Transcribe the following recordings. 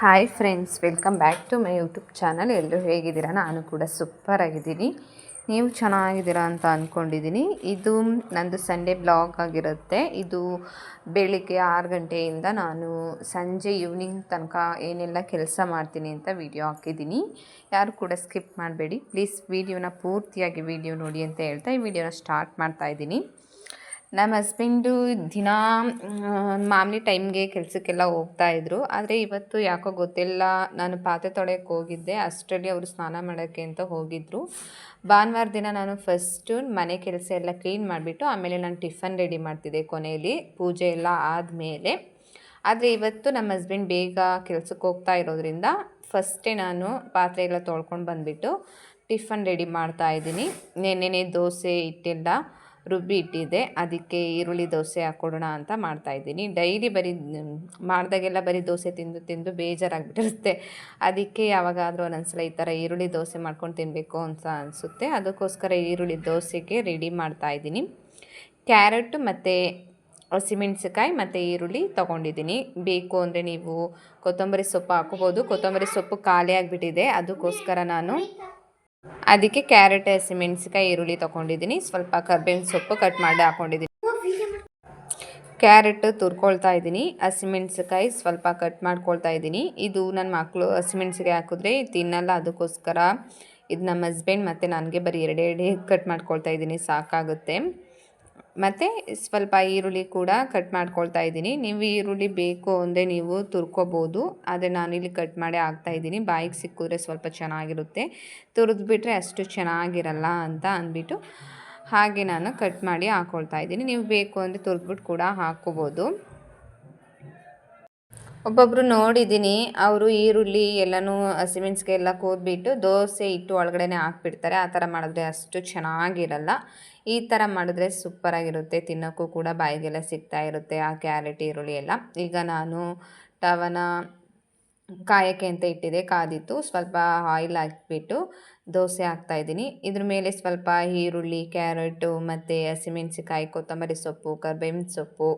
Hi friends welcome back to my YouTube channel ಎಲ್ಲರೂ ಹೇಗಿದ್ದೀರಾ? ನಾನು ಕೂಡ ಸೂಪರ್ ಆಗಿದ್ದೀನಿ. ನೀವು ಚೆನ್ನಾಗಿದ್ದೀರಾ ಅಂತ ಅಂದ್ಕೊಂಡಿದ್ದೀನಿ ಇದು ನಂದು ಸಂಡೇ ಬ್ಲಾಗ್ ಆಗಿರುತ್ತೆ. ಇದು ಬೆಳಿಗ್ಗೆ ಆರು ಗಂಟೆಯಿಂದ ನಾನು ಸಂಜೆ ಈವ್ನಿಂಗ್ ತನಕ ಏನೆಲ್ಲ ಕೆಲಸ ಮಾಡ್ತೀನಿ ಅಂತ ವಿಡಿಯೋ ಹಾಕಿದ್ದೀನಿ. ಯಾರು ಕೂಡ ಸ್ಕಿಪ್ ಮಾಡಬೇಡಿ. ಪ್ಲೀಸ್ ವೀಡಿಯೋನ ಪೂರ್ತಿಯಾಗಿ ವೀಡಿಯೋ ನೋಡಿ ಅಂತ ಹೇಳ್ತಾ ಈ ವಿಡಿಯೋನ ಸ್ಟಾರ್ಟ್ ಮಾಡ್ತಾ ಇದ್ದೀನಿ. ನಮ್ಮ ಹಸ್ಬೆಂಡು ದಿನ ಮಾಮೂಲಿ ಟೈಮ್ಗೆ ಕೆಲಸಕ್ಕೆಲ್ಲ ಹೋಗ್ತಾಯಿದ್ರು ಆದರೆ ಇವತ್ತು ಯಾಕೋ ಗೊತ್ತಿಲ್ಲ. ನಾನು ಪಾತ್ರೆ ತೊಳೆಯೋಕ್ಕೆ ಹೋಗಿದ್ದೆ. ಅಷ್ಟರಲ್ಲಿ ಅವರು ಸ್ನಾನ ಮಾಡೋಕ್ಕೆ ಅಂತ ಹೋಗಿದ್ದರು ಭಾನುವಾರ ದಿನ ನಾನು ಫಸ್ಟು ಮನೆ ಕೆಲಸ ಎಲ್ಲ ಕ್ಲೀನ್ ಮಾಡಿಬಿಟ್ಟು ಆಮೇಲೆ ನಾನು ಟಿಫನ್ ರೆಡಿ ಮಾಡ್ತಿದ್ದೆ ಕೊನೆಯಲ್ಲಿ ಪೂಜೆ ಎಲ್ಲ ಆದಮೇಲೆ. ಆದರೆ ಇವತ್ತು ನಮ್ಮ ಹಸ್ಬೆಂಡ್ ಬೇಗ ಕೆಲಸಕ್ಕೆ ಹೋಗ್ತಾ ಇರೋದ್ರಿಂದ ಫಸ್ಟೇ ನಾನು ಪಾತ್ರೆ ಎಲ್ಲ ತೊಳ್ಕೊಂಡು ಬಂದುಬಿಟ್ಟು ಟಿಫನ್ ರೆಡಿ ಮಾಡ್ತಾ ಇದ್ದೀನಿ. ನೆನ್ನೆನೆ ದೋಸೆ, ಹಿಟ್ಟೆಲ್ಲ. ರುಬ್ಬಿ ಇಟ್ಟಿದ್ದೆ. ಅದಕ್ಕೆ ಈರುಳ್ಳಿ ದೋಸೆ ಹಾಕ್ಕೊಡೋಣ ಅಂತ ಮಾಡ್ತಾಯಿದ್ದೀನಿ ಡೈಲಿ ಬರೀ ಮಾಡಿದಾಗೆಲ್ಲ ಬರೀ ದೋಸೆ ತಿಂದು ತಿಂದು ಬೇಜಾರಾಗ್ಬಿಟ್ಟಿರುತ್ತೆ ಅದಕ್ಕೆ ಯಾವಾಗಾದರೂ ಒಂದೊಂದ್ಸಲ ಈ ಥರ ಈರುಳ್ಳಿ ದೋಸೆ ಮಾಡ್ಕೊಂಡು ತಿನ್ನಬೇಕು ಅಂತ ಅನಿಸುತ್ತೆ. ಅದಕ್ಕೋಸ್ಕರ ಈರುಳ್ಳಿ ದೋಸೆಗೆ ರೆಡಿ ಮಾಡ್ತಾಯಿದ್ದೀನಿ ಕ್ಯಾರೆಟ್ ಮತ್ತು ಹಸಿಮೆಣ್ಸಿಕಾಯಿ ಮತ್ತು ಈರುಳ್ಳಿ ತೊಗೊಂಡಿದ್ದೀನಿ. ಬೇಕು ಅಂದರೆ ನೀವು ಕೊತ್ತಂಬರಿ ಸೊಪ್ಪು ಹಾಕೋಬೋದು ಕೊತ್ತಂಬರಿ ಸೊಪ್ಪು ಖಾಲಿ ಆಗಿಬಿಟ್ಟಿದೆ. ಅದಕ್ಕೋಸ್ಕರ ನಾನು ಅದಕ್ಕೆ ಕ್ಯಾರೆಟ್ ಹಸಿಮೆಣ್ಸಿಕಾಯಿ ಈರುಳ್ಳಿ ತೊಗೊಂಡಿದ್ದೀನಿ. ಸ್ವಲ್ಪ ಕರ್ಬೇವಿನ ಸೊಪ್ಪು ಕಟ್ ಮಾಡಿ ಹಾಕೊಂಡಿದ್ದೀನಿ. ಕ್ಯಾರೆಟ್ ತುರ್ಕೊಳ್ತಾ ಇದ್ದೀನಿ. ಹಸಿಮೆಣ್ಸಿಕಾಯಿ ಸ್ವಲ್ಪ ಕಟ್ ಮಾಡ್ಕೊಳ್ತಾ ಇದ್ದೀನಿ. ಇದು ನನ್ನ ಮಕ್ಕಳು ಹಸಿಮೆಣ್ಸಿಕಾಯಿ ಹಾಕಿದ್ರೆ ತಿನ್ನಲ್ಲ, ಅದಕ್ಕೋಸ್ಕರ ಇದು ನಮ್ಮ ಹಸ್ಬೆಂಡ್ ಮತ್ತು ನನಗೆ ಬರೀ ಎರಡೇ ಎರಡೇ ಕಟ್ ಮಾಡ್ಕೊಳ್ತಾ ಇದ್ದೀನಿ. ಸಾಕಾಗುತ್ತೆ. ಮತ್ತು ಸ್ವಲ್ಪ ಈರುಳ್ಳಿ ಕೂಡ ಕಟ್ ಮಾಡ್ಕೊಳ್ತಾ ಇದ್ದೀನಿ. ನೀವು ಈರುಳ್ಳಿ ಬೇಕು ಅಂದರೆ ನೀವು ತುರ್ಕೋಬೋದು. ಆದರೆ ಇಲ್ಲಿ ಕಟ್ ಮಾಡಿ ಇದ್ದೀನಿ. ಬಾಯಿಗೆ ಸಿಕ್ಕಿದ್ರೆ ಸ್ವಲ್ಪ ಚೆನ್ನಾಗಿರುತ್ತೆ. ತುರಿದ್ಬಿಟ್ರೆ ಅಷ್ಟು ಚೆನ್ನಾಗಿರಲ್ಲ ಅಂತ ಅಂದ್ಬಿಟ್ಟು ಹಾಗೆ ನಾನು ಕಟ್ ಮಾಡಿ ಹಾಕ್ಕೊಳ್ತಾ ಇದ್ದೀನಿ. ನೀವು ಬೇಕು ಅಂದರೆ ತುರಿದ್ಬಿಟ್ಟು ಕೂಡ ಹಾಕ್ಕೋಬೋದು ಒಬ್ಬೊಬ್ಬರು ನೋಡಿದ್ದೀನಿ, ಅವರು ಈರುಳ್ಳಿ ಎಲ್ಲನೂ ಹಸಿಮೆಣ್ಸಿಗೆ ಎಲ್ಲ ಕೂದ್ಬಿಟ್ಟು ದೋಸೆ ಇಟ್ಟು ಒಳಗಡೆ ಹಾಕ್ಬಿಡ್ತಾರೆ. ಆ ಥರ ಮಾಡಿದ್ರೆ ಅಷ್ಟು ಚೆನ್ನಾಗಿರಲ್ಲ. ಈ ಥರ ಮಾಡಿದ್ರೆ ಸೂಪರಾಗಿರುತ್ತೆ ತಿನ್ನೋಕ್ಕೂ ಕೂಡ ಬಾಯಿಗೆಲ್ಲ ಸಿಗ್ತಾ ಇರುತ್ತೆ, ಆ ಕ್ಯಾರೆಟ್, ಈರುಳ್ಳಿ ಎಲ್ಲ. ಈಗ ನಾನು ಟವನ ಕಾಯಕ್ಕೆ ಅಂತ ಇಟ್ಟಿದೆ, ಕಾದಿತ್ತು. ಸ್ವಲ್ಪ ಆಯಿಲ್ ಹಾಕಿಬಿಟ್ಟು ದೋಸೆ ಹಾಕ್ತಾಯಿದ್ದೀನಿ ಇದ್ರ ಮೇಲೆ ಸ್ವಲ್ಪ ಈರುಳ್ಳಿ, ಕ್ಯಾರೆಟು, ಮತ್ತು ಹಸಿಮೆಣ್ಸಿಕಾಯಿ ಕೊತ್ತಂಬರಿ ಸೊಪ್ಪು, ಕರ್ಬೇವಿನ ಸೊಪ್ಪು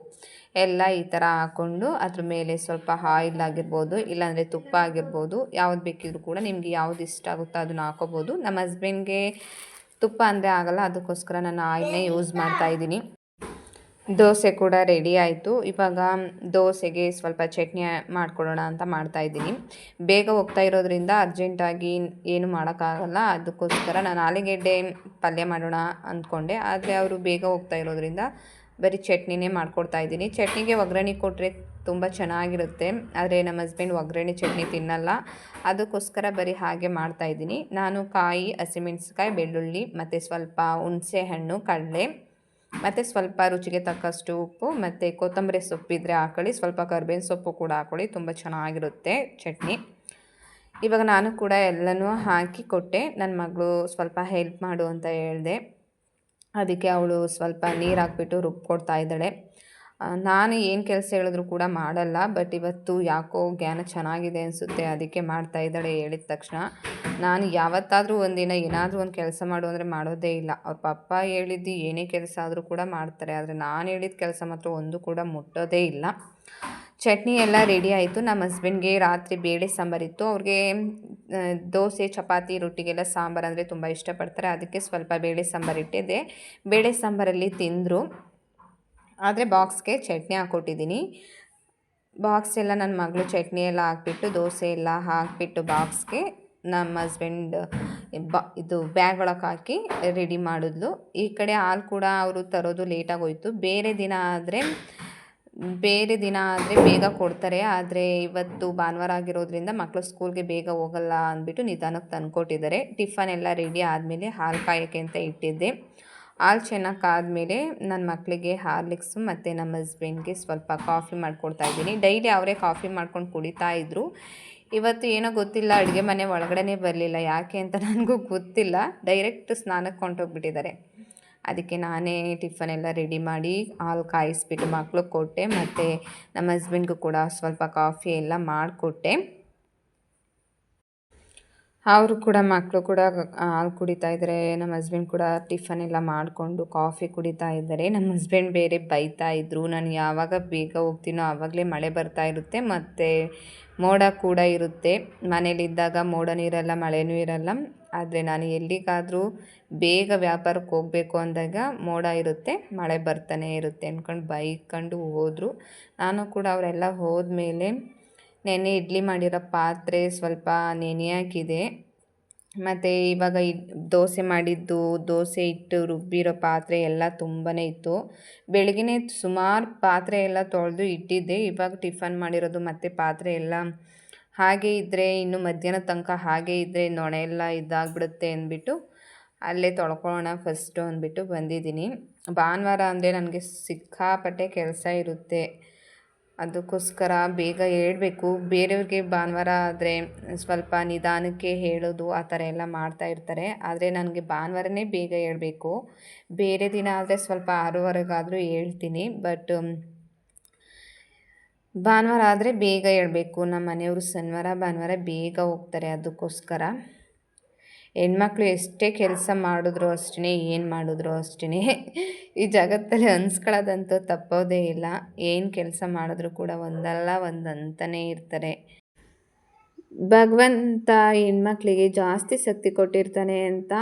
ಎಲ್ಲ ಈ ಥರ ಹಾಕ್ಕೊಂಡು ಅದ್ರ ಮೇಲೆ ಸ್ವಲ್ಪ ಆಯಿಲ್ ಆಗಿರ್ಬೋದು, ಇಲ್ಲಾಂದರೆ ತುಪ್ಪ ಆಗಿರ್ಬೋದು. ಯಾವ್ದು ಬೇಕಿದ್ರೂ ಕೂಡ ನಿಮಗೆ ಯಾವ್ದು ಇಷ್ಟ ಆಗುತ್ತೋ ಅದನ್ನು ಹಾಕೋಬೋದು. ನಮ್ಮ ಹಸ್ಬೆಂಡ್ಗೆ ತುಪ್ಪ ಅಂದರೆ ಆಗಲ್ಲ, ಅದಕ್ಕೋಸ್ಕರ ನಾನು ಆಯಿಲ್ನೇ ಯೂಸ್ ಮಾಡ್ತಾ ಇದ್ದೀನಿ. ದೋಸೆ ಕೂಡ ರೆಡಿ ಆಯಿತು. ಇವಾಗ ದೋಸೆಗೆ ಸ್ವಲ್ಪ ಚಟ್ನಿ ಮಾಡಿಕೊಡೋಣ ಅಂತ ಮಾಡ್ತಾ ಇದ್ದೀನಿ. ಬೇಗ ಹೋಗ್ತಾ ಇರೋದ್ರಿಂದ ಅರ್ಜೆಂಟಾಗಿ ಏನು ಮಾಡೋಕ್ಕಾಗಲ್ಲ, ಅದಕ್ಕೋಸ್ಕರ ನಾನು ಆಲೂಗೆಡ್ಡೆ ಪಲ್ಯ ಮಾಡೋಣ ಅಂದ್ಕೊಂಡೆ. ಆದರೆ ಅವರು ಬೇಗ ಹೋಗ್ತಾ ಇರೋದ್ರಿಂದ ಬರೀ ಚಟ್ನಿನೇ ಮಾಡ್ಕೊಡ್ತಾ ಇದ್ದೀನಿ. ಚಟ್ನಿಗೆ ಒಗ್ಗರಣೆ ಕೊಟ್ಟರೆ ತುಂಬ ಚೆನ್ನಾಗಿರುತ್ತೆ. ಆದರೆ ನಮ್ಮ ಹಸ್ಬೆಂಡ್ ಒಗ್ಗರಣೆ ಚಟ್ನಿ ತಿನ್ನಲ್ಲ. ಅದಕ್ಕೋಸ್ಕರ ಬರೀ ಹಾಗೆ ಮಾಡ್ತಾಯಿದ್ದೀನಿ ನಾನು ಕಾಯಿ ಹಸಿಮೆಣಸಿಕಾಯಿ ಬೆಳ್ಳುಳ್ಳಿ, ಮತ್ತು ಸ್ವಲ್ಪ ಹುಣಸೆಹಣ್ಣು ಕಡಲೆ, ಮತ್ತು ಸ್ವಲ್ಪ ರುಚಿಗೆ ತಕ್ಕಷ್ಟು ಉಪ್ಪು, ಮತ್ತು ಕೊತ್ತಂಬರಿ ಸೊಪ್ಪಿದ್ರೆ ಹಾಕೊಳ್ಳಿ. ಸ್ವಲ್ಪ ಕರ್ಬೇವಿನ ಸೊಪ್ಪು ಕೂಡ ಹಾಕೊಳ್ಳಿ. ತುಂಬ ಚೆನ್ನಾಗಿರುತ್ತೆ ಚಟ್ನಿ. ಇವಾಗ ನಾನು ಕೂಡ ಎಲ್ಲನೂ ಹಾಕಿ ಕೊಟ್ಟೆ. ನನ್ನ ಮಗಳು ಸ್ವಲ್ಪ ಹೆಲ್ಪ್ ಮಾಡು ಅಂತ ಹೇಳಿದೆ. ಅದಕ್ಕೆ ಅವಳು ಸ್ವಲ್ಪ ನೀರು ಹಾಕ್ಬಿಟ್ಟು ರುಬ್ಕೊಡ್ತಾ ಇದ್ದಾಳೆ. ನಾನು ಏನು ಕೆಲಸ ಹೇಳಿದ್ರು ಕೂಡ ಮಾಡಲ್ಲ ಬಟ್ ಇವತ್ತು ಯಾಕೋ ಜ್ಞಾನ ಚೆನ್ನಾಗಿದೆ ಅನಿಸುತ್ತೆ, ಅದಕ್ಕೆ ಮಾಡ್ತಾ ಇದ್ದಾಳೆ ಹೇಳಿದ ತಕ್ಷಣ. ನಾನು ಯಾವತ್ತಾದರೂ ಒಂದಿನ ಏನಾದರೂ ಒಂದು ಕೆಲಸ ಮಾಡು ಅಂದರೆ ಮಾಡೋದೇ ಇಲ್ಲ. ಅವ್ರ ಪಪ್ಪ ಹೇಳಿದ್ದು ಏನೇ ಕೆಲಸ ಆದರೂ ಕೂಡ ಮಾಡ್ತಾರೆ, ಆದರೆ ನಾನು ಹೇಳಿದ ಕೆಲಸ ಮಾತ್ರ ಒಂದು ಕೂಡ ಮುಟ್ಟೋದೇ ಇಲ್ಲ. ಚಟ್ನಿ ಎಲ್ಲ ರೆಡಿ ಆಯಿತು. ನಮ್ಮ ಹಸ್ಬೆಂಡ್ಗೆ ರಾತ್ರಿ ಬೇಳೆ ಸಾಂಬಾರಿತ್ತು ಅವ್ರಿಗೆ ದೋಸೆ, ಚಪಾತಿ, ರೊಟ್ಟಿಗೆಲ್ಲ ಸಾಂಬಾರು ಅಂದರೆ ತುಂಬ ಇಷ್ಟಪಡ್ತಾರೆ. ಅದಕ್ಕೆ ಸ್ವಲ್ಪ ಬೇಳೆ ಸಾಂಬಾರು ಇಟ್ಟಿದ್ದೆ. ಬೇಳೆ ಸಾಂಬಾರಲ್ಲಿ ತಿಂದರು. ಆದರೆ ಬಾಕ್ಸ್ಗೆ ಚಟ್ನಿ ಹಾಕ್ಕೊಟ್ಟಿದ್ದೀನಿ ಬಾಕ್ಸ್ ಎಲ್ಲ ನನ್ನ ಮಗಳು ಚಟ್ನಿ ಎಲ್ಲ ಹಾಕ್ಬಿಟ್ಟು, ದೋಸೆ ಎಲ್ಲ ಹಾಕಿಬಿಟ್ಟು ಬಾಕ್ಸ್ಗೆ ನಮ್ಮ ಹಸ್ಬೆಂಡ್ ಬಾ, ಇದು ಬ್ಯಾಗ್ ಒಳಗೆ ಹಾಕಿ ರೆಡಿ ಮಾಡಿದ್ಲು. ಈ ಕಡೆ ಹಾಲು ಕೂಡ ಅವರು ತರೋದು ಲೇಟಾಗಿ ಹೋಯ್ತು ಬೇರೆ ದಿನ ಆದರೆ, ಬೇರೆ ದಿನ ಆದರೆ ಬೇಗ ಕೊಡ್ತಾರೆ. ಆದರೆ ಇವತ್ತು ಭಾನುವಾರ ಆಗಿರೋದ್ರಿಂದ ಮಕ್ಕಳು ಸ್ಕೂಲ್ಗೆ ಬೇಗ ಹೋಗಲ್ಲ ಅಂದ್ಬಿಟ್ಟು ನಿಧಾನಕ್ಕೆ ತಂದುಕೊಟ್ಟಿದ್ದಾರೆ. ಟಿಫನ್ ಎಲ್ಲ ರೆಡಿ ಆದಮೇಲೆ ಹಾಲು ಕಾಯೋಕ್ಕೆ ಅಂತ ಇಟ್ಟಿದ್ದೆ. ಹಾಲು ಚೆನ್ನಾಗಿ ಆದಮೇಲೆ ನನ್ನ ಮಕ್ಕಳಿಗೆ ಹಾರ್ಲಿಕ್ಸು ಮತ್ತು ನಮ್ಮ ಹಸ್ಬೆಂಡ್ಗೆ ಸ್ವಲ್ಪ ಕಾಫಿ ಮಾಡ್ಕೊಡ್ತಾ ಇದ್ದೀನಿ. ಡೈಲಿ ಅವರೇ ಕಾಫಿ ಮಾಡ್ಕೊಂಡು ಕುಡಿತಾ ಇದ್ದರು ಇವತ್ತು ಏನೋ ಗೊತ್ತಿಲ್ಲ, ಅಡುಗೆ ಮನೆ ಒಳಗಡೆ ಬರಲಿಲ್ಲ. ಯಾಕೆ ಅಂತ ನನಗೂ ಗೊತ್ತಿಲ್ಲ. ಡೈರೆಕ್ಟ್ ಸ್ನಾನಕ್ಕೆ ಹೊಂಟೋಗ್ಬಿಟ್ಟಿದ್ದಾರೆ ಅದಕ್ಕೆ ನಾನೇ ಟಿಫನ್ ಎಲ್ಲ ರೆಡಿ ಮಾಡಿ ಹಾಲು ಕಾಯಿಸ್ಬಿಟ್ಟು ಮಕ್ಕಳು ಕೊಟ್ಟೆ. ಮತ್ತು ನಮ್ಮ ಹಸ್ಬೆಂಡ್ಗೂ ಕೂಡ ಸ್ವಲ್ಪ ಕಾಫಿ ಎಲ್ಲ ಮಾಡಿಕೊಟ್ಟೆ. ಅವರು ಕೂಡ ಮಕ್ಕಳು ಕೂಡ ಹಾಲು ಕುಡಿತಾ ಇದ್ದಾರೆ ನಮ್ಮ ಹಸ್ಬೆಂಡ್ ಕೂಡ ಟಿಫನ್ ಎಲ್ಲ ಮಾಡಿಕೊಂಡು ಕಾಫಿ ಕುಡಿತಾ ಇದ್ದಾರೆ ನಮ್ಮ ಹಸ್ಬೆಂಡ್ ಬೇರೆ ಬೈತಾ ಇದ್ದರು ನಾನು ಯಾವಾಗ ಬೇಗ ಹೋಗ್ತೀನೋ ಆವಾಗಲೇ ಮಳೆ ಬರ್ತಾ ಇರುತ್ತೆ, ಮತ್ತು ಮೋಡ ಕೂಡ ಇರುತ್ತೆ. ಮನೇಲಿದ್ದಾಗ ಮೋಡನೂ ಇರಲ್ಲ ಮಳೆನೂ ಇರಲ್ಲ ಆದರೆ ನಾನು ಎಲ್ಲಿಗಾದರೂ ಬೇಗ ವ್ಯಾಪಾರಕ್ಕೆ ಹೋಗಬೇಕು ಅಂದಾಗ ಮೋಡ ಇರುತ್ತೆ, ಮಳೆ ಬರ್ತಾನೆ ಇರುತ್ತೆ ಅಂದ್ಕೊಂಡು ಬೈಕೊಂಡು ಹೋದರು. ನಾನು ಕೂಡ ಅವರೆಲ್ಲ ಹೋದ್ಮೇಲೆ ನೆನೆ ಇಡ್ಲಿ ಮಾಡಿರೋ ಪಾತ್ರೆ ಸ್ವಲ್ಪ ನೆನೆ ಹಾಕಿದೆ. ಮತ್ತು ಇವಾಗ ದೋಸೆ ಮಾಡಿದ್ದು, ದೋಸೆ ಇಟ್ಟು ರುಬ್ಬಿರೋ ಪಾತ್ರೆ ಎಲ್ಲ ತುಂಬಾ ಇತ್ತು. ಬೆಳಗ್ಗೆ ಸುಮಾರು ಪಾತ್ರೆ ಎಲ್ಲ ತೊಳೆದು ಇಟ್ಟಿದ್ದೆ. ಇವಾಗ ಟಿಫನ್ ಮಾಡಿರೋದು ಮತ್ತು ಪಾತ್ರೆ ಎಲ್ಲ ಹಾಗೆ ಇದ್ದರೆ ಇನ್ನು ಮಧ್ಯಾಹ್ನ ತನಕ ಹಾಗೆ ಇದ್ದರೆ ನೊಣೆ ಎಲ್ಲ ಇದಾಗ್ಬಿಡುತ್ತೆ ಅಂದ್ಬಿಟ್ಟು ಅಲ್ಲೇ ತೊಳ್ಕೊಳ್ಳೋಣ ಫಸ್ಟು ಅಂದ್ಬಿಟ್ಟು ಬಂದಿದ್ದೀನಿ. ಭಾನುವಾರ ಅಂದರೆ ನನಗೆ ಸಿಕ್ಕಾಪಟ್ಟೆ ಕೆಲಸ ಇರುತ್ತೆ. ಅದಕ್ಕೋಸ್ಕರ ಬೇಗ ಹೇಳಬೇಕು. ಬೇರೆಯವ್ರಿಗೆ ಭಾನುವಾರ ಆದರೆ ಸ್ವಲ್ಪ ನಿಧಾನಕ್ಕೆ ಹೇಳೋದು ಆ ಥರ ಎಲ್ಲ ಮಾಡ್ತಾ ಇರ್ತಾರೆ. ಆದರೆ ನನಗೆ ಭಾನುವಾರನೇ ಬೇಗ ಹೇಳಬೇಕು. ಬೇರೆ ದಿನ ಆದರೆ ಸ್ವಲ್ಪ ಆರೂವರೆಗಾದರೂ ಹೇಳ್ತೀನಿ. ಬಟ್ ಭಾನುವಾರ ಆದರೆ ಬೇಗ ಹೇಳಬೇಕು. ನಮ್ಮ ಮನೆಯವರು ಶನಿವಾರ, ಭಾನುವಾರ ಬೇಗ ಹೋಗ್ತಾರೆ ಅದಕ್ಕೋಸ್ಕರ. ಹೆಣ್ಮಕ್ಳು ಎಷ್ಟೇ ಕೆಲಸ ಮಾಡಿದ್ರು ಅಷ್ಟೇ ಏನು ಮಾಡಿದ್ರು ಅಷ್ಟೇ ಈ ಜಗತ್ತಲ್ಲಿ ಅನ್ಸ್ಕೊಳ್ಳೋದಂತೂ ತಪ್ಪೋದೇ ಇಲ್ಲ. ಏನು ಕೆಲಸ ಮಾಡಿದ್ರು ಕೂಡ ಒಂದಲ್ಲ ಒಂದು ಅಂತಲೇ ಇರ್ತಾರೆ. ಭಗವಂತ ಹೆಣ್ಮಕ್ಳಿಗೆ ಜಾಸ್ತಿ ಶಕ್ತಿ ಕೊಟ್ಟಿರ್ತಾನೆ ಅಂತ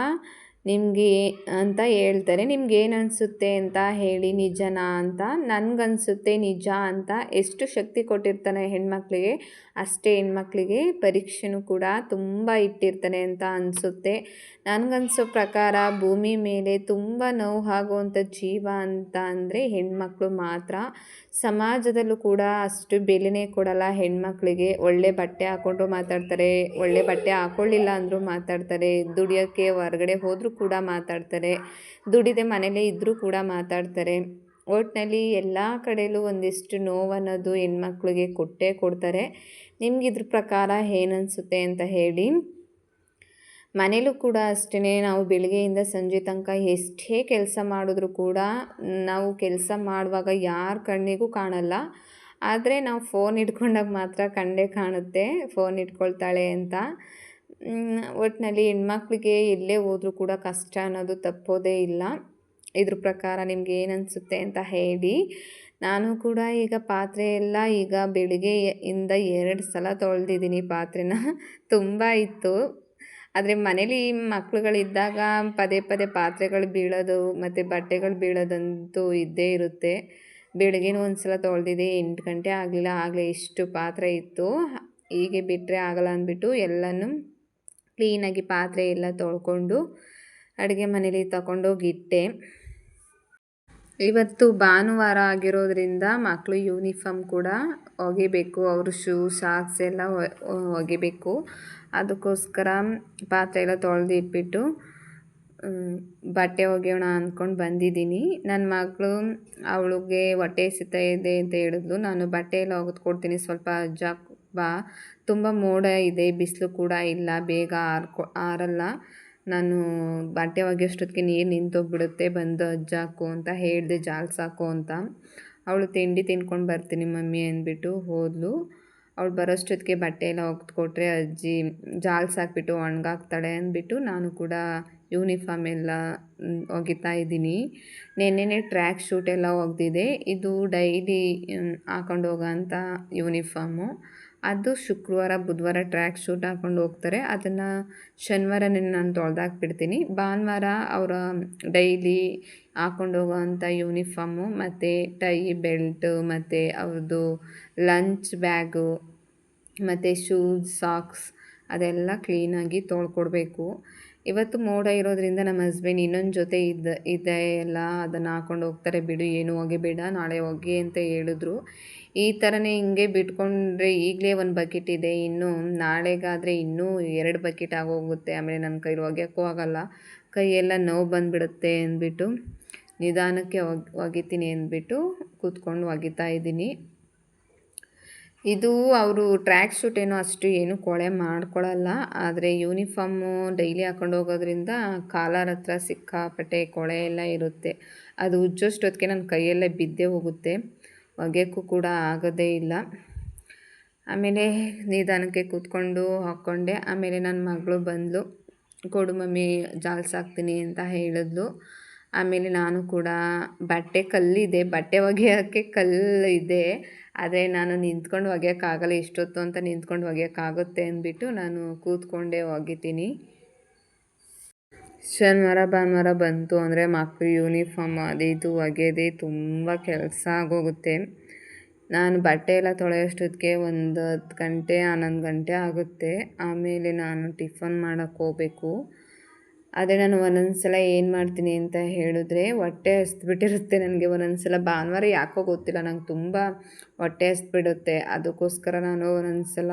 ನಿಮಗೆ ಅಂತ ಹೇಳ್ತಾರೆ. ನಿಮ್ಗೇನು ಅನಿಸುತ್ತೆ ಅಂತ ಹೇಳಿ, ನಿಜನಾ ಅಂತ? ನನಗನ್ಸುತ್ತೆ ನಿಜ ಅಂತ ಎಷ್ಟು ಶಕ್ತಿ ಕೊಟ್ಟಿರ್ತಾನೆ ಹೆಣ್ಮಕ್ಳಿಗೆ, ಅಷ್ಟೇ ಹೆಣ್ಮಕ್ಳಿಗೆ ಪರೀಕ್ಷೆನೂ ಕೂಡ ತುಂಬ ಇಟ್ಟಿರ್ತಾನೆ ಅಂತ ಅನಿಸುತ್ತೆ. ನನಗನ್ಸೋ ಪ್ರಕಾರ ಭೂಮಿ ಮೇಲೆ ತುಂಬ ನೋವು ಆಗುವಂಥ ಜೀವ ಅಂತ ಅಂದರೆ ಹೆಣ್ಮಕ್ಳು ಮಾತ್ರ. ಸಮಾಜದಲ್ಲೂ ಕೂಡ ಅಷ್ಟು ಬೆಲೆನೇ ಕೊಡಲ್ಲ. ಹೆಣ್ಮಕ್ಳಿಗೆ ಒಳ್ಳೆ ಬಟ್ಟೆ ಹಾಕ್ಕೊಂಡ್ರು ಮಾತಾಡ್ತಾರೆ. ಒಳ್ಳೆ ಬಟ್ಟೆ ಹಾಕ್ಕೊಳ್ಳಿಲ್ಲ ಅಂದರೂ ಮಾತಾಡ್ತಾರೆ. ದುಡಿಯೋಕ್ಕೆ ಹೊರಗಡೆ ಹೋದರೂ ಕೂಡ ಮಾತಾಡ್ತಾರೆ. ದುಡಿದೆ ಮನೇಲೇ ಇದ್ದರೂ ಕೂಡ ಮಾತಾಡ್ತಾರೆ. ಒಟ್ಟಿನಲ್ಲಿ ಎಲ್ಲ ಕಡೆಯಲ್ಲೂ ಒಂದಿಷ್ಟು ನೋವನ್ನೋದು ಹೆಣ್ಮಕ್ಳಿಗೆ ಕೊಟ್ಟೇ ಕೊಡ್ತಾರೆ. ನಿಮ್ಗೆ ಇದ್ರ ಪ್ರಕಾರ ಏನನ್ಸುತ್ತೆ ಅಂತ ಹೇಳಿ. ಮನೇಲೂ ಕೂಡ ಅಷ್ಟೇ ನಾವು ಬೆಳಗ್ಗೆಯಿಂದ ಸಂಜೆ ತನಕ ಎಷ್ಟೇ ಕೆಲಸ ಮಾಡಿದ್ರು ಕೂಡ ನಾವು ಕೆಲಸ ಮಾಡುವಾಗ ಯಾರ ಕಣ್ಣಿಗೂ ಕಾಣಲ್ಲ. ಆದರೆ ನಾವು ಫೋನ್ ಇಟ್ಕೊಂಡಾಗ ಮಾತ್ರ ಕಂಡೇ ಕಾಣುತ್ತೆ ಫೋನ್ ಇಟ್ಕೊಳ್ತಾಳೆ ಅಂತ. ಒಟ್ಟಿನಲ್ಲಿ ಹೆಣ್ಮಕ್ಳಿಗೆ ಎಲ್ಲೇ ಹೋದರೂ ಕೂಡ ಕಷ್ಟ ಅನ್ನೋದು ತಪ್ಪೋದೇ ಇಲ್ಲ. ಇದ್ರ ಪ್ರಕಾರ ನಿಮ್ಗೆ ಏನು ಅನಿಸುತ್ತೆ ಅಂತ ಹೇಳಿ. ನಾನು ಕೂಡ ಈಗ ಪಾತ್ರೆ ಎಲ್ಲ ಈಗ ಬೆಳಿಗ್ಗೆ ಇಂದ ಎರಡು ಸಲ ತೊಳೆದಿದ್ದೀನಿ ಪಾತ್ರೆನ. ತುಂಬ ಇತ್ತು. ಆದರೆ ಮನೇಲಿ ಮಕ್ಳುಗಳಿದ್ದಾಗ ಪದೇ ಪದೇ ಪಾತ್ರೆಗಳು ಬೀಳೋದು ಮತ್ತು ಬಟ್ಟೆಗಳು ಬೀಳೋದಂತೂ ಇದ್ದೇ ಇರುತ್ತೆ. ಬೆಳಗ್ಗೆನೂ ಒಂದು ಸಲ ತೊಳೆದಿದೆ ಎಂಟು ಗಂಟೆ ಆಗಲಿಲ್ಲ, ಆಗಲೇ ಇಷ್ಟು ಪಾತ್ರೆ ಇತ್ತು. ಹೀಗೆ ಬಿಟ್ಟರೆ ಆಗಲ್ಲ ಅಂದ್ಬಿಟ್ಟು ಎಲ್ಲನೂ ಕ್ಲೀನಾಗಿ ಪಾತ್ರೆ ಎಲ್ಲ ತೊಳ್ಕೊಂಡು ಅಡುಗೆ ಮನೇಲಿ ತಗೊಂಡೋಗಿಟ್ಟೆ. ಇವತ್ತು ಭಾನುವಾರ ಆಗಿರೋದ್ರಿಂದ ಮಕ್ಕಳು ಯೂನಿಫಾರ್ಮ್ ಕೂಡ ಒಗಿಬೇಕು. ಅವರು ಶೂ ಸಾಕ್ಸ್ ಎಲ್ಲ ಒಗಿಬೇಕು. ಅದಕ್ಕೋಸ್ಕರ ಪಾತ್ರೆ ಎಲ್ಲ ತೊಳೆದು ಇಟ್ಬಿಟ್ಟು ಬಟ್ಟೆ ಒಗೆಯೋಣ ಅಂದ್ಕೊಂಡು ಬಂದಿದ್ದೀನಿ. ನನ್ನ ಮಕ್ಕಳು ಅವಳಿಗೆ ಹೊಟ್ಟೆ ಸಿತ ಇದೆ ಅಂತ ಹೇಳಿದ್ಲು. ನಾನು ಬಟ್ಟೆ ಎಲ್ಲ ಒಗೆದು ಕೊಡ್ತೀನಿ. ಸ್ವಲ್ಪ ಜಾಕ್ ಬಾ. ತುಂಬ ಮೋಡ ಇದೆ. ಬಿಸಿಲು ಕೂಡ ಇಲ್ಲ. ಬೇಗ ಆರ್ಕೊ, ಆರಲ್ಲ. ನಾನು ಬಟ್ಟೆ ಒಗೆಯೋಷ್ಟೊತ್ತಿಗೆ ನೀರು ನಿಂತೋಗ್ಬಿಡುತ್ತೆ, ಬಂದು ಅಜ್ಜಾಕು ಅಂತ ಹೇಳಿದೆ ಜಾಲ್ಸಾಕು ಅಂತ. ಅವಳು ತಿಂಡಿ ತಿನ್ಕೊಂಡು ಬರ್ತೀನಿ ಮಮ್ಮಿ ಅಂದ್ಬಿಟ್ಟು ಹೋದ್ಲು. ಅವಳು ಬರೋಷ್ಟೊತ್ತಿಗೆ ಬಟ್ಟೆ ಎಲ್ಲ ಒಗೆದುಕೊಟ್ರೆ ಅಜ್ಜಿ ಜಾಲ್ಸಾಕ್ಬಿಟ್ಟು ಒಣಗಾಕ್ತಾಳೆ ಅಂದ್ಬಿಟ್ಟು ನಾನು ಕೂಡ ಯೂನಿಫಾರ್ಮ್ ಎಲ್ಲ ಒಗಿತಾ ಇದ್ದೀನಿ. ನೆನ್ನೆನೇ ಟ್ರ್ಯಾಕ್ ಶೂಟ್ ಎಲ್ಲ ಒಗೆದಿದೆ. ಇದು ಡೈಲಿ ಹಾಕೊಂಡು ಹೋಗೋ ಅಂಥ ಯೂನಿಫಾರ್ಮು. ಅದು ಶುಕ್ರವಾರ, ಬುಧವಾರ ಟ್ರ್ಯಾಕ್ ಶೂಟ್ ಹಾಕ್ಕೊಂಡು ಹೋಗ್ತಾರೆ. ಅದನ್ನು ಶನಿವಾರನೇ ನಾನು ತೊಳೆದಾಕ್ಬಿಡ್ತೀನಿ. ಭಾನುವಾರ ಅವರ ಡೈಲಿ ಹಾಕ್ಕೊಂಡು ಹೋಗೋವಂಥ ಯೂನಿಫಾರ್ಮು ಮತ್ತು ಟೈ ಬೆಲ್ಟು ಮತ್ತು ಅವ್ರದ್ದು ಲಂಚ್ ಬ್ಯಾಗು ಮತ್ತು ಶೂಸ್, ಸಾಕ್ಸ್ ಅದೆಲ್ಲ ಕ್ಲೀನಾಗಿ ತೊಳ್ಕೊಡ್ಬೇಕು. ಇವತ್ತು ಮೋಡ ಇರೋದ್ರಿಂದ ನಮ್ಮ ಹಸ್ಬೆಂಡ್ ಇನ್ನೊಂದು ಜೊತೆ ಇದ್ದ, ಇದೆ ಎಲ್ಲ ಅದನ್ನು ಹಾಕೊಂಡು ಹೋಗ್ತಾರೆ. ಬಿಡು, ಏನು ಒಗೆಬೇಡ ನಾಳೆ ಹೋಗಿ ಅಂತ ಹೇಳಿದ್ರು. ಈ ಥರನೇ ಹಿಂಗೆ ಬಿಟ್ಕೊಂಡ್ರೆ ಈಗಲೇ ಒಂದು ಬಕೆಟ್ ಇದೆ. ಇನ್ನು ನಾಳೆಗಾದರೆ ಇನ್ನೂ ಎರಡು ಬಕೆಟ್ ಆಗೋಗುತ್ತೆ. ಆಮೇಲೆ ನನ್ನ ಕೈಲಿ ಒಗೆಯೋಕ್ಕೂ ಆಗೋಲ್ಲ. ಕೈಯೆಲ್ಲ ನೋವು ಬಂದುಬಿಡುತ್ತೆ ಅಂದ್ಬಿಟ್ಟು ನಿಧಾನಕ್ಕೆ ಒಗ್, ಒಗಿತೀನಿ ಅಂದ್ಬಿಟ್ಟು ಕೂತ್ಕೊಂಡು ಒಗಿತಾ ಇದ್ದೀನಿ. ಇದು ಅವರು ಟ್ರ್ಯಾಕ್ ಶೂಟ್ ಏನೋ ಅಷ್ಟು ಏನು ಕೊಳೆ ಮಾಡ್ಕೊಳ್ಳಲ್ಲ ಆದರೆ ಯೂನಿಫಾರ್ಮು ಡೈಲಿ ಹಾಕೊಂಡು ಹೋಗೋದ್ರಿಂದ ಕಾಲರ್ ಹತ್ರ ಸಿಕ್ಕಾಪಟ್ಟೆ ಕೊಳೆ ಎಲ್ಲ ಇರುತ್ತೆ. ಅದು ಉಜ್ಜೋಷ್ಟೊತ್ತಿಗೆ ನನ್ನ ಕೈಯಲ್ಲೇ ಬಿದ್ದೇ ಹೋಗುತ್ತೆ. ಒಗೆಕ್ಕೂ ಕೂಡ ಆಗೋದೇ ಇಲ್ಲ. ಆಮೇಲೆ ನಿಧಾನಕ್ಕೆ ಕೂತ್ಕೊಂಡು ಹಾಕ್ಕೊಂಡೆ. ಆಮೇಲೆ ನನ್ನ ಮಗಳು ಬಂದಳು ಕೊಡು ಮಮ್ಮಿ ಜಾಲ್ಸಾಕ್ತೀನಿ ಅಂತ ಹೇಳಿದ್ಲು. ಆಮೇಲೆ ನಾನು ಕೂಡ ಬಟ್ಟೆ ಕಲ್ಲಿದೆ. ಬಟ್ಟೆ ಒಗೆಯೋಕ್ಕೆ ಕಲ್ಲು ಇದೆ ಆದರೆ ನಾನು ನಿಂತ್ಕೊಂಡು ಒಗೆಯೋಕ್ಕಾಗಲ್ಲ, ಇಷ್ಟೊತ್ತು ಅಂತ ನಿಂತ್ಕೊಂಡು ಒಗೆಯೋಕ್ಕಾಗುತ್ತೆ ಅಂದ್ಬಿಟ್ಟು ನಾನು ಕೂತ್ಕೊಂಡೇ ಒಗಿತೀನಿ. ಶನಿವಾರ, ಭಾನುವಾರ ಬಂತು ಅಂದರೆ ಮಕ್ಕಳು ಯೂನಿಫಾರ್ಮ್ ಅದು ಇದು ಒಗೆಯೋದೇ ತುಂಬ ಕೆಲಸ ಆಗೋಗುತ್ತೆ. ನಾನು ಬಟ್ಟೆ ಎಲ್ಲ ತೊಳೆಯೋಷ್ಟೊತ್ತಿಗೆ ಒಂದು ಹತ್ತು ಗಂಟೆ, ಹನ್ನೊಂದು ಗಂಟೆ ಆಗುತ್ತೆ. ಆಮೇಲೆ ನಾನು ಟಿಫನ್ ಮಾಡೋಕ್ಕೆ ಹೋಗ್ಬೇಕು. ಅದೇ ನಾನು ಒಂದೊಂದು ಸಲ ಏನು ಮಾಡ್ತೀನಿ ಅಂತ ಹೇಳಿದ್ರೆ ಹೊಟ್ಟೆ ಹಸ್ತುಬಿಟ್ಟಿರುತ್ತೆ ನನಗೆ. ಒಂದೊಂದು ಸಲ ಭಾನುವಾರ ಯಾಕೋ ಗೊತ್ತಿಲ್ಲ, ನಂಗೆ ತುಂಬ ಹೊಟ್ಟೆ ಹಸ್ತುಬಿಡುತ್ತೆ. ಅದಕ್ಕೋಸ್ಕರ ನಾನು ಒಂದೊಂದು ಸಲ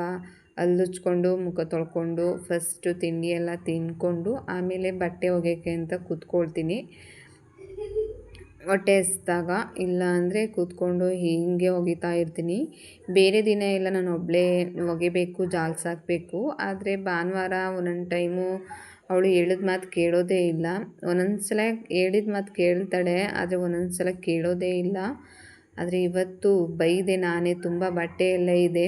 ಮುಖ ತೊಳ್ಕೊಂಡು ಫಸ್ಟು ತಿಂಡಿ ಎಲ್ಲ ತಿನ್ಕೊಂಡು, ಆಮೇಲೆ ಬಟ್ಟೆ ಒಗೆಯೋಕ್ಕೆ ಅಂತ ಕೂತ್ಕೊಳ್ತೀನಿ. ಹೊಟ್ಟೆ ಹಸ್ದಾಗ ಇಲ್ಲ ಅಂದರೆ ಕೂತ್ಕೊಂಡು ಹೀಗೆ ಒಗಿತಾ ಇರ್ತೀನಿ. ಬೇರೆ ದಿನ ಎಲ್ಲ ನಾನು ಒಬ್ಬಳೇ ಒಗಿಬೇಕು ಜಾಲ್ಸಾಕಬೇಕು ಆದರೆ ಭಾನುವಾರ ಒಂದೊಂದು ಟೈಮು ಅವಳು ಹೇಳಿದ ಮಾತು ಕೇಳೋದೇ ಇಲ್ಲ. ಒಂದೊಂದು ಸಲ ಹೇಳಿದ ಮಾತು ಕೇಳ್ತಾಳೆ, ಆದರೆ ಒಂದೊಂದು ಸಲ ಕೇಳೋದೇ ಇಲ್ಲ. ಆದರೆ ಇವತ್ತು ಬೈದೆ ನಾನೇ, ತುಂಬ ಬಟ್ಟೆ ಎಲ್ಲ ಇದೆ.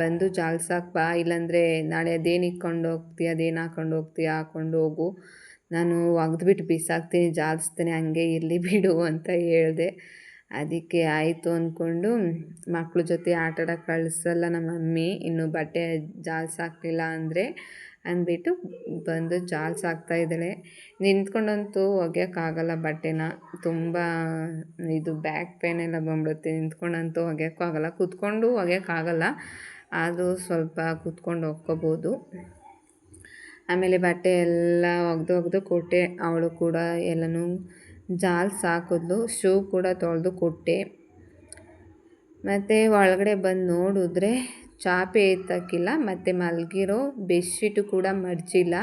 ಬಂದು ಜಾಲ್ಸಾಕ್ ಬಾ, ಇಲ್ಲಾಂದರೆ ನಾಳೆ ಅದೇನು ಇಕ್ಕೊಂಡು ಹೋಗ್ತೀಯ, ಅದೇನು ಹಾಕೊಂಡು ಹೋಗ್ತೀಯ, ಹಾಕೊಂಡು ಹೋಗು. ನಾನು ಒಗ್ದ್ಬಿಟ್ಟು ಬಿಸಾಕ್ತೀನಿ, ಜಾಲಿಸ್ತೀನಿ, ಹಂಗೆ ಇರಲಿ ಬಿಡು ಅಂತ ಹೇಳಿದೆ. ಅದಕ್ಕೆ ಆಯಿತು ಅಂದ್ಕೊಂಡು ಮಕ್ಳ ಜೊತೆ ಆಟ ಆಡೋಕೆ ಕಳಿಸಲ್ಲ ನಮ್ಮ ಮಮ್ಮಿ. ಇನ್ನು ಬಟ್ಟೆ ಜಾಲ್ಸಾಕಲಿಲ್ಲ ಅಂದರೆ ಅಂದ್ಬಿಟ್ಟು ಬಂದು ಜಾಲ್ಸ್ ಹಾಕ್ತಾ ಇದ್ದಾಳೆ. ನಿಂತ್ಕೊಂಡಂತೂ ಒಗೆಯೋಕ್ಕಾಗಲ್ಲ ಬಟ್ಟೆನ. ತುಂಬ ಇದು ಬ್ಯಾಕ್ ಪೇನ್ ಎಲ್ಲ ಬಂದ್ಬಿಡುತ್ತೆ. ನಿಂತ್ಕೊಂಡಂತೂ ಒಗೆಯೋಕ್ಕೂ ಆಗಲ್ಲ. ಕೂತ್ಕೊಂಡು ಒಗೆಯೋಕ್ಕಾಗಲ್ಲ. ಅದು ಸ್ವಲ್ಪ ಕೂತ್ಕೊಂಡು ಒಕ್ಕೋಬೋದು. ಆಮೇಲೆ ಬಟ್ಟೆ ಎಲ್ಲ ಒಗೆದು ಒಗೆದು ಕೊಟ್ಟೆ. ಅವಳು ಕೂಡ ಎಲ್ಲನೂ ಜಾಲ್ಸ್ ಹಾಕಿದ್ಲು. ಶೂ ಕೂಡ ತೊಳೆದು ಕೊಟ್ಟೆ. ಮತ್ತು ಒಳಗಡೆ ಬಂದು ನೋಡಿದ್ರೆ ಚಾಪೆ ಎತ್ತಕ್ಕಿಲ್ಲ, ಮತ್ತು ಮಲಗಿರೋ ಬೆಡ್ಶೀಟು ಕೂಡ ಮಡಚಿಲ್ಲ.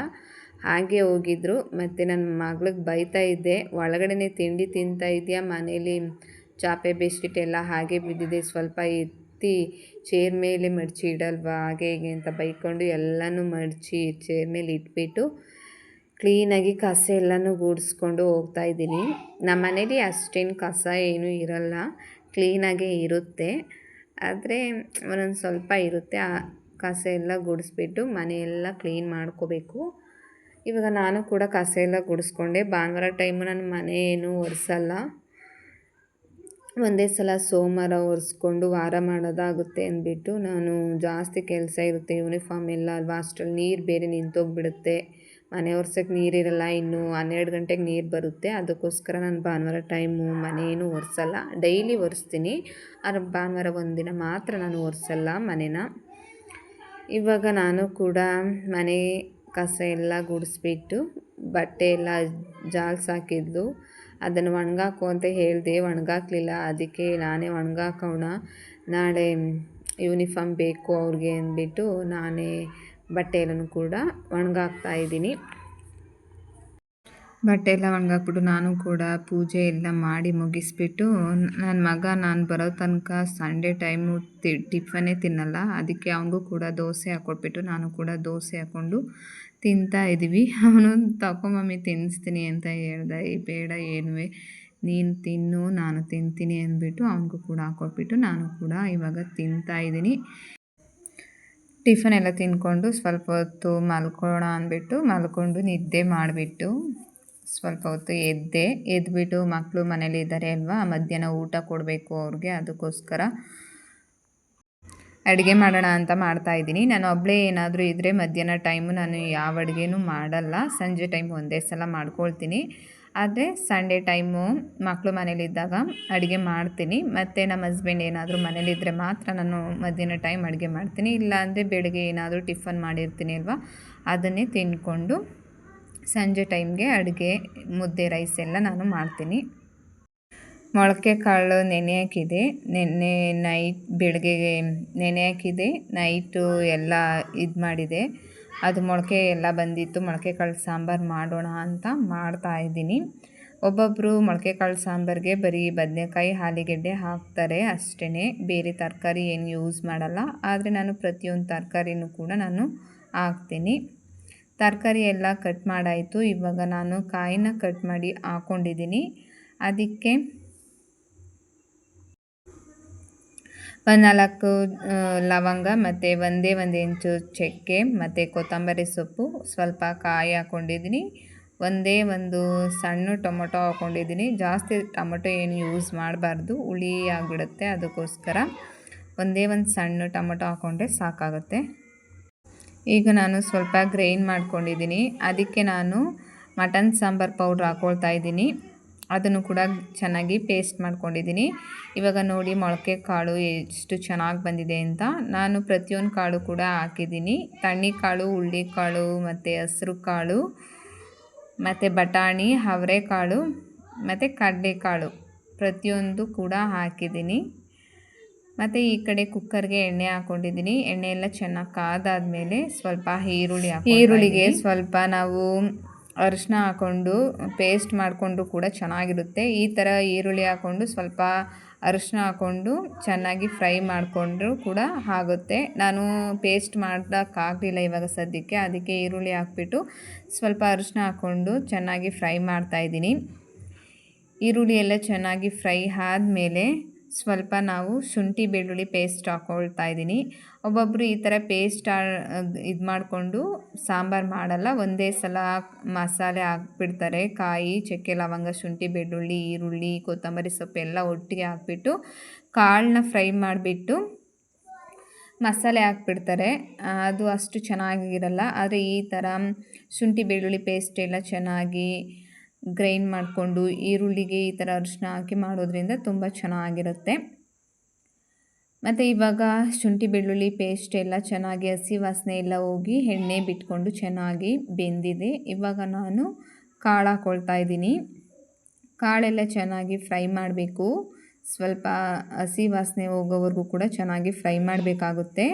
ಹಾಗೆ ಹೋಗಿದ್ರು. ಮತ್ತು ನನ್ನ ಮಗಳಿಗೆ ಬೈತಾ ಇದ್ದೆ ಒಳಗಡೆ ತಿಂಡಿ ತಿಂತಾ ಇದೆಯಾ ಮನೇಲಿ? ಚಾಪೆ, ಬೆಡ್ಶೀಟ್ ಎಲ್ಲ ಹಾಗೆ ಬಿದ್ದಿದೆ, ಸ್ವಲ್ಪ ಎತ್ತಿ ಚೇರ್ ಮೇಲೆ ಮಡಚಿ ಇಡಲ್ವಾ? ಹಾಗೆ ಹೀಗೆ ಅಂತ ಬೈಕೊಂಡು ಎಲ್ಲನೂ ಮಡಚಿ ಚೇರ್ ಮೇಲೆ ಇಟ್ಬಿಟ್ಟು ಕ್ಲೀನಾಗಿ ಕಸ ಎಲ್ಲನೂ ಗೂಡಿಸ್ಕೊಂಡು ಹೋಗ್ತಾ ಇದ್ದೀನಿ. ನಮ್ಮ ಮನೇಲಿ ಅಷ್ಟೇನು ಕಸ ಏನೂ ಇರಲ್ಲ. ಕ್ಲೀನಾಗೇ ಇರುತ್ತೆ. ಆದರೆ ಒಂದೊಂದು ಸ್ವಲ್ಪ ಇರುತ್ತೆ. ಆ ಕಸ ಎಲ್ಲ ಗುಡಿಸ್ಬಿಟ್ಟು ಮನೆಯೆಲ್ಲ ಕ್ಲೀನ್ ಮಾಡ್ಕೋಬೇಕು. ಇವಾಗ ನಾನು ಕೂಡ ಕಸ ಎಲ್ಲ ಗುಡಿಸ್ಕೊಂಡೆ. ಭಾನುವಾರ ಟೈಮು ನನ್ನ ಮನೆ ಏನು ಒರೆಸಲ್ಲ. ಒಂದೇ ಸಲ ಸೋಮವಾರ ಒರೆಸ್ಕೊಂಡು ವಾರ ಮಾಡೋದಾಗುತ್ತೆ ಅಂದ್ಬಿಟ್ಟು ನಾನು ಜಾಸ್ತಿ ಕೆಲಸ ಇರುತ್ತೆ. ಯೂನಿಫಾರ್ಮ್ ಎಲ್ಲ ಅಲ್ವಾ ಅಷ್ಟರಲ್ಲಿ ನೀರು ಬೇರೆ ನಿಂತೋಗ್ಬಿಡುತ್ತೆ. ಮನೆ ಒರ್ಸೋಕ್ಕೆ ನೀರಿರಲ್ಲ ಇನ್ನು ಹನ್ನೆರಡು ಗಂಟೆಗೆ ನೀರು ಬರುತ್ತೆ. ಅದಕ್ಕೋಸ್ಕರ ನಾನು ಭಾನುವಾರ ಟೈಮು ಮನೆ ಒರೆಸಲ್ಲ. ಡೈಲಿ ಒರೆಸ್ತೀನಿ. ಆದರೆ ಭಾನುವಾರ ಒಂದಿನ ಮಾತ್ರ ನಾನು ಒರೆಸಲ್ಲ ಮನೆನ. ಇವಾಗ ನಾನು ಕೂಡ ಮನೆ ಕಸ ಎಲ್ಲ ಗುಡಿಸ್ಬಿಟ್ಟು ಬಟ್ಟೆ ಎಲ್ಲ ಜಾಲ್ಸಾಕಿದ್ದು ಅದನ್ನು ಒಣಗಾಕು ಅಂತ ಹೇಳಿದೆ. ಒಣಗಾಕ್ಲಿಲ್ಲ. ಅದಕ್ಕೆ ನಾನೇ ಒಣಗಾಕೋಣ. ನಾಳೆ ಯೂನಿಫಾರ್ಮ್ ಬೇಕು ಅವ್ರಿಗೆ ಅಂದ್ಬಿಟ್ಟು ನಾನೇ ಬಟ್ಟೆ ಎಲ್ಲನೂ ಕೂಡ ಒಣಗಾಕ್ತಾ ಇದ್ದೀನಿ. ಬಟ್ಟೆ ಎಲ್ಲ ಒಣಗಾಕ್ಬಿಟ್ಟು ನಾನು ಕೂಡ ಪೂಜೆ ಎಲ್ಲ ಮಾಡಿ ಮುಗಿಸ್ಬಿಟ್ಟು ನನ್ನ ಮಗ ನಾನು ಬರೋ ತನಕ ಸಂಡೇ ಟೈಮು ತಿ ಟಿಫನೇ ತಿನ್ನಲ್ಲ. ಅದಕ್ಕೆ ಅವನಿಗೂ ಕೂಡ ದೋಸೆ ಹಾಕ್ಕೊಟ್ಬಿಟ್ಟು ನಾನು ಕೂಡ ದೋಸೆ ಹಾಕ್ಕೊಂಡು ತಿಂತಾ ಇದ್ದೀವಿ. ಅವನು ತಗೊಂಬಮ್ಮಿ ತಿನ್ನಿಸ್ತೀನಿ ಅಂತ ಹೇಳ್ದೆ. ಬೇಡ ಏನುವೆ, ನೀನು ತಿನ್ನು, ನಾನು ತಿಂತೀನಿ ಅಂದ್ಬಿಟ್ಟು ಅವನಿಗೂ ಕೂಡ ಹಾಕ್ಕೊಟ್ಬಿಟ್ಟು ನಾನು ಕೂಡ ಇವಾಗ ತಿಂತಾ ಇದ್ದೀನಿ. ಟಿಫನ್ ಎಲ್ಲ ತಿಂದ್ಕೊಂಡು ಸ್ವಲ್ಪ ಹೊತ್ತು ಮಲ್ಕೊಳ್ಳೋಣ ಅಂದ್ಬಿಟ್ಟು ಮಲ್ಕೊಂಡು ನಿದ್ದೆ ಮಾಡಿಬಿಟ್ಟು ಸ್ವಲ್ಪ ಹೊತ್ತು ಎದ್ದೆ. ಎದ್ದುಬಿಟ್ಟು ಮಕ್ಕಳು ಮನೇಲಿ ಇದ್ದಾರೆ ಅಲ್ವಾ? ಮಧ್ಯಾಹ್ನ ಊಟ ಕೊಡಬೇಕು ಅವ್ರಿಗೆ, ಅದಕ್ಕೋಸ್ಕರ ಅಡುಗೆ ಮಾಡೋಣ ಅಂತ ಮಾಡ್ತಾ ಇದ್ದೀನಿ. ನಾನು ಒಬ್ಬಳೇ ಏನಾದರೂ ಇದ್ದರೆ ಮಧ್ಯಾಹ್ನ ಟೈಮು ನಾನು ಯಾವ ಅಡುಗೆನೂ ಮಾಡಲ್ಲ. ಸಂಜೆ ಟೈಮ್ ಒಂದೇ ಸಲ ಮಾಡ್ಕೊಳ್ತೀನಿ. ಆದರೆ ಸಂಡೇ ಟೈಮು ಮಕ್ಕಳು ಮನೇಲಿದ್ದಾಗ ಅಡುಗೆ ಮಾಡ್ತೀನಿ. ಮತ್ತು ನಮ್ಮ ಹಸ್ಬೆಂಡ್ ಏನಾದರೂ ಮನೇಲಿದ್ದರೆ ಮಾತ್ರ ನಾನು ಮಧ್ಯಾಹ್ನ ಟೈಮ್ ಅಡುಗೆ ಮಾಡ್ತೀನಿ. ಇಲ್ಲಾಂದರೆ ಬೆಳಗ್ಗೆ ಏನಾದರೂ ಟಿಫನ್ ಮಾಡಿರ್ತೀನಿ ಅಲ್ವಾ? ಅದನ್ನೇ ತಿಂದ್ಕೊಂಡು ಸಂಜೆ ಟೈಮ್ಗೆ ಅಡುಗೆ, ಮುದ್ದೆ ರೈಸ್ ಎಲ್ಲ ನಾನು ಮಾಡ್ತೀನಿ. ಮೊಳಕೆ ಕಾಳು ನೆನೆ ಹಾಕಿದೆ. ನೆನ್ನೆ ನೈಟ್ ಬೆಳಗ್ಗೆಗೆ ನೆನೆ ಹಾಕಿದೆ. ನೈಟು ಎಲ್ಲ ಇದು ಮಾಡಿದೆ. ಅದು ಮೊಳಕೆ ಎಲ್ಲ ಬಂದಿತ್ತು. ಮೊಳಕೆ ಕಾಳು ಸಾಂಬಾರು ಮಾಡೋಣ ಅಂತ ಮಾಡ್ತಾ ಇದ್ದೀನಿ. ಒಬ್ಬೊಬ್ಬರು ಮೊಳಕೆ ಕಾಳು ಸಾಂಬಾರಿಗೆ ಬರೀ ಬದನೆಕಾಯಿ, ಹಾಲಿಗೆಡ್ಡೆ ಹಾಕ್ತಾರೆ ಅಷ್ಟೇ ಬೇರೆ ತರಕಾರಿ ಏನು ಯೂಸ್ ಮಾಡಲ್ಲ. ಆದರೆ ನಾನು ಪ್ರತಿಯೊಂದು ತರಕಾರಿನೂ ಕೂಡ ನಾನು ಹಾಕ್ತೀನಿ. ತರಕಾರಿ ಎಲ್ಲ ಕಟ್ ಮಾಡಾಯಿತು. ಇವಾಗ ನಾನು ಕಾಯಿನ ಕಟ್ ಮಾಡಿ ಹಾಕ್ಕೊಂಡಿದ್ದೀನಿ ಅದಕ್ಕೆ ಒಂದು ನಾಲ್ಕು ಲವಂಗ ಮತ್ತು ಒಂದೇ ಒಂದು ಇಂಚು ಚಕ್ಕೆ ಮತ್ತು ಕೊತ್ತಂಬರಿ ಸೊಪ್ಪು. ಸ್ವಲ್ಪ ಕಾಯಿ ಹಾಕ್ಕೊಂಡಿದ್ದೀನಿ ಒಂದೇ ಒಂದು ಸಣ್ಣ ಟೊಮೊಟೊ ಹಾಕ್ಕೊಂಡಿದ್ದೀನಿ ಜಾಸ್ತಿ ಟೊಮೊಟೊ ಏನು ಯೂಸ್ ಮಾಡಬಾರ್ದು. ಹುಳಿ ಆಗಿಬಿಡುತ್ತೆ ಅದಕ್ಕೋಸ್ಕರ. ಒಂದೇ ಒಂದು ಸಣ್ಣ ಟೊಮೊಟೊ ಹಾಕ್ಕೊಂಡ್ರೆ ಸಾಕಾಗುತ್ತೆ. ಈಗ ನಾನು ಸ್ವಲ್ಪ ಗ್ರೈಂಡ್ ಮಾಡ್ಕೊಂಡಿದ್ದೀನಿ. ಅದಕ್ಕೆ ನಾನು ಮಟನ್ ಸಾಂಬಾರ್ ಪೌಡ್ರ್ ಹಾಕ್ಕೊಳ್ತಾ ಇದ್ದೀನಿ. ಅದನ್ನು ಕೂಡ ಚೆನ್ನಾಗಿ ಪೇಸ್ಟ್ ಮಾಡ್ಕೊಂಡಿದ್ದೀನಿ. ಇವಾಗ ನೋಡಿ ಮೊಳಕೆ ಕಾಳು ಎಷ್ಟು ಚೆನ್ನಾಗಿ ಬಂದಿದೆ ಅಂತ. ನಾನು ಪ್ರತಿಯೊಂದು ಕಾಳು ಕೂಡ ಹಾಕಿದ್ದೀನಿ. ತಣ್ಣಿ ಕಾಳು ಕಾಳು ಮತ್ತು ಹಸಿರು ಕಾಳು ಮತ್ತು ಬಟಾಣಿ ಅವರೆಕಾಳು ಮತ್ತು ಕಡಲೆಕಾಳು ಪ್ರತಿಯೊಂದು ಕೂಡ ಹಾಕಿದ್ದೀನಿ. ಮತ್ತು ಈ ಕಡೆ ಕುಕ್ಕರ್ಗೆ ಎಣ್ಣೆ ಹಾಕ್ಕೊಂಡಿದ್ದೀನಿ ಎಣ್ಣೆ ಎಲ್ಲ ಚೆನ್ನಾಗಿ ಕಾದಾದಮೇಲೆ ಸ್ವಲ್ಪ ಈರುಳ್ಳಿ ಈರುಳ್ಳಿಗೆ ಸ್ವಲ್ಪ ನಾವು ಅರಿಶಿನ ಹಾಕ್ಕೊಂಡು ಪೇಸ್ಟ್ ಮಾಡಿಕೊಂಡು ಕೂಡ ಚೆನ್ನಾಗಿರುತ್ತೆ. ಈ ಥರ ಈರುಳ್ಳಿ ಹಾಕ್ಕೊಂಡು ಸ್ವಲ್ಪ ಅರಿಶಿನ ಹಾಕ್ಕೊಂಡು ಚೆನ್ನಾಗಿ ಫ್ರೈ ಮಾಡಿಕೊಂಡ್ರೂ ಕೂಡ ಆಗುತ್ತೆ. ನಾನು ಪೇಸ್ಟ್ ಮಾಡೋಕ್ಕಾಗಲಿಲ್ಲ ಇವಾಗ ಸದ್ಯಕ್ಕೆ. ಅದಕ್ಕೆ ಈರುಳ್ಳಿ ಹಾಕ್ಬಿಟ್ಟು ಸ್ವಲ್ಪ ಅರಿಶಿನ ಹಾಕ್ಕೊಂಡು ಚೆನ್ನಾಗಿ ಫ್ರೈ ಮಾಡ್ತಾಯಿದ್ದೀನಿ ಈರುಳ್ಳಿ ಎಲ್ಲ ಚೆನ್ನಾಗಿ ಫ್ರೈ ಆದಮೇಲೆ ಸ್ವಲ್ಪ ನಾವು ಶುಂಠಿ, ಬೆಳ್ಳುಳ್ಳಿ ಪೇಸ್ಟ್ ಹಾಕ್ಕೊಳ್ತಾ ಇದ್ದೀನಿ. ಒಬ್ಬೊಬ್ಬರು ಈ ಥರ ಪೇಸ್ಟ್ ಇದು ಮಾಡಿಕೊಂಡು ಸಾಂಬಾರು ಮಾಡಲ್ಲ, ಒಂದೇ ಸಲ ಮಸಾಲೆ ಹಾಕ್ಬಿಡ್ತಾರೆ. ಕಾಯಿ, ಚಕ್ಕೆ, ಲವಂಗ, ಶುಂಠಿ, ಬೆಳ್ಳುಳ್ಳಿ, ಈರುಳ್ಳಿ, ಕೊತ್ತಂಬರಿ ಸೊಪ್ಪು ಎಲ್ಲ ಒಟ್ಟಿಗೆ ಹಾಕ್ಬಿಟ್ಟು ಕಾಳನ್ನ ಫ್ರೈ ಮಾಡಿಬಿಟ್ಟು ಮಸಾಲೆ ಹಾಕ್ಬಿಡ್ತಾರೆ. ಅದು ಅಷ್ಟು ಚೆನ್ನಾಗಿರಲ್ಲ. ಆದರೆ ಈ ಥರ ಶುಂಠಿ, ಬೆಳ್ಳುಳ್ಳಿ ಪೇಸ್ಟ್ ಎಲ್ಲ ಚೆನ್ನಾಗಿ ಗ್ರೈಂಡ್ ಮಾಡಿಕೊಂಡು ಈರುಳ್ಳಿಗೆ ಈ ಥರ ಅರಿಶಿನ ಹಾಕಿ ಮಾಡೋದ್ರಿಂದ ತುಂಬ ಚೆನ್ನಾಗಿರುತ್ತೆ. ಮತ್ತು ಇವಾಗ ಶುಂಠಿ, ಬೆಳ್ಳುಳ್ಳಿ ಪೇಸ್ಟ್ ಎಲ್ಲ ಚೆನ್ನಾಗಿ ಹಸಿ ವಾಸನೆ ಎಲ್ಲ ಹೋಗಿ ಎಣ್ಣೆ ಬಿಟ್ಕೊಂಡು ಚೆನ್ನಾಗಿ ಬೆಂದಿದೆ. ಇವಾಗ ನಾನು ಕಾಳು ಹಾಕ್ಕೊಳ್ತಾ ಇದ್ದೀನಿ. ಕಾಳೆಲ್ಲ ಚೆನ್ನಾಗಿ ಫ್ರೈ ಮಾಡಬೇಕು. ಸ್ವಲ್ಪ ಹಸಿ ವಾಸನೆ ಹೋಗೋವರೆಗೂ ಕೂಡ ಚೆನ್ನಾಗಿ ಫ್ರೈ ಮಾಡಬೇಕಾಗುತ್ತೆ.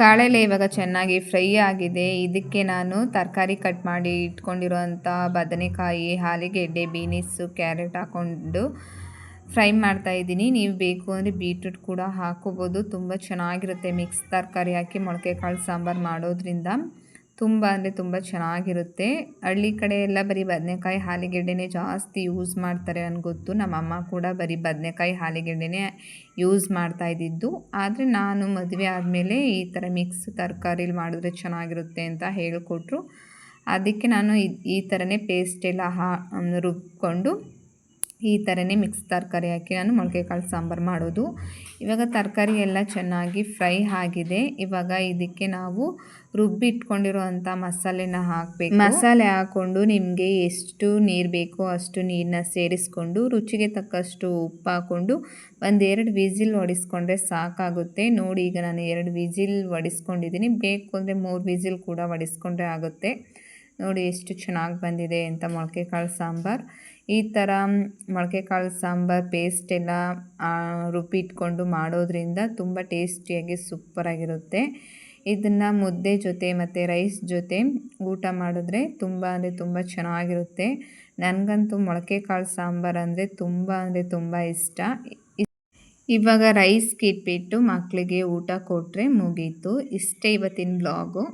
ಕಾಳೆಲೆ ಇವಾಗ ಚೆನ್ನಾಗಿ ಫ್ರೈ ಆಗಿದೆ. ಇದಕ್ಕೆ ನಾನು ತರಕಾರಿ ಕಟ್ ಮಾಡಿ ಇಟ್ಕೊಂಡಿರುವಂಥ ಬದನೆಕಾಯಿ ಹಾಲಿಗೆಡ್ಡೆ ಬೀನಿಸು, ಕ್ಯಾರೆಟ್ ಹಾಕ್ಕೊಂಡು ಫ್ರೈ ಮಾಡ್ತಾ ಇದ್ದೀನಿ. ನೀವು ಬೇಕು ಅಂದರೆ ಬೀಟ್ರೂಟ್ ಕೂಡ ಹಾಕೋಬೋದು ತುಂಬ ಚೆನ್ನಾಗಿರುತ್ತೆ ಮಿಕ್ಸ್ ತರಕಾರಿ ಹಾಕಿ ಮೊಳಕೆ ಕಾಳು ಸಾಂಬಾರು ಮಾಡೋದ್ರಿಂದ. ತುಂಬ ಅಂದರೆ ತುಂಬ ಚೆನ್ನಾಗಿರುತ್ತೆ. ಹಳ್ಳಿ ಕಡೆ ಎಲ್ಲ ಬರೀ ಬದನೆಕಾಯಿ ಹಾಲಿಗೆಡ್ಡೆನೇ ಜಾಸ್ತಿ ಯೂಸ್ ಮಾಡ್ತಾರೆ ಗೊತ್ತು. ನಮ್ಮಮ್ಮ ಕೂಡ ಬರೀ ಬದನೆಕಾಯಿ ಹಾಲಿಗೆಡ್ಡೆನೇ ಯೂಸ್ ಮಾಡ್ತಾ ಇದ್ದಿದ್ದು. ಆದರೆ ನಾನು ಮದುವೆ ಆದಮೇಲೆ ಈ ಥರ ಮಿಕ್ಸ್ ತರಕಾರಿಲಿ ಮಾಡಿದ್ರೆ ಚೆನ್ನಾಗಿರುತ್ತೆ ಅಂತ ಹೇಳಿಕೊಟ್ರು. ಅದಕ್ಕೆ ನಾನು ಈ ಥರನೇ ಪೇಸ್ಟ್ ಎಲ್ಲ ಹಾ, ರುಬ್ಕೊಂಡು ಈ ಥರನೇ ಮಿಕ್ಸ್ ತರಕಾರಿ ಹಾಕಿ ನಾನು ಮೊಳಕೆ ಕಾಳು ಸಾಂಬಾರು ಮಾಡೋದು. ಇವಾಗ ತರಕಾರಿ ಎಲ್ಲ ಚೆನ್ನಾಗಿ ಫ್ರೈ ಆಗಿದೆ. ಇವಾಗ ಇದಕ್ಕೆ ನಾವು ರುಬ್ಬಿಟ್ಕೊಂಡಿರೋವಂಥ ಮಸಾಲೆನ ಹಾಕಬೇಕು. ಮಸಾಲೆ ಹಾಕ್ಕೊಂಡು ನಿಮಗೆ ಎಷ್ಟು ನೀರು ಬೇಕೋ ಅಷ್ಟು ನೀರನ್ನ ಸೇರಿಸ್ಕೊಂಡು, ರುಚಿಗೆ ತಕ್ಕಷ್ಟು ಉಪ್ಪು ಹಾಕ್ಕೊಂಡು ಒಂದೆರಡು ವಿಸಿಲ್ ಹೊಡಿಸ್ಕೊಂಡ್ರೆ ಸಾಕಾಗುತ್ತೆ. ನೋಡಿ ಈಗ ನಾನು ಎರಡು ವಿಸಿಲ್ ಹೊಡಿಸ್ಕೊಂಡಿದ್ದೀನಿ ಬೇಕು ಅಂದರೆ ಮೂರು ವಿಸಿಲ್ ಕೂಡ ಹೊಡಿಸ್ಕೊಂಡ್ರೆ ಆಗುತ್ತೆ. ನೋಡಿ ಎಷ್ಟು ಚೆನ್ನಾಗಿ ಬಂದಿದೆ ಅಂತ ಮೊಳಕೆ ಕಾಳು ಸಾಂಬಾರು. ಈ ಥರ ಮೊಳಕೆ ಕಾಳು ಸಾಂಬಾರು ಪೇಸ್ಟ್ ಎಲ್ಲ ರುಬ್ಬಿಟ್ಕೊಂಡು ಮಾಡೋದ್ರಿಂದ ತುಂಬ ಟೇಸ್ಟಿಯಾಗಿ ಸೂಪರಾಗಿರುತ್ತೆ. ಇದನ್ನು ಮುದ್ದೆ ಜೊತೆ ಮತ್ತು ರೈಸ್ ಜೊತೆ ಊಟ ಮಾಡಿದ್ರೆ ತುಂಬ ಅಂದರೆ ತುಂಬ ಚೆನ್ನಾಗಿರುತ್ತೆ. ನನಗಂತೂ ಮೊಳಕೆ ಕಾಳು ಸಾಂಬಾರು ಅಂದರೆ ತುಂಬ ಅಂದರೆ ತುಂಬ ಇಷ್ಟ. ಇವಾಗ ರೈಸ್ಗೆ ಇಟ್ಬಿಟ್ಟು ಮಕ್ಕಳಿಗೆ ಊಟ ಕೊಟ್ಟರೆ ಮುಗೀತು. ಇಷ್ಟೇ ಇವತ್ತಿನ ಬ್ಲಾಗು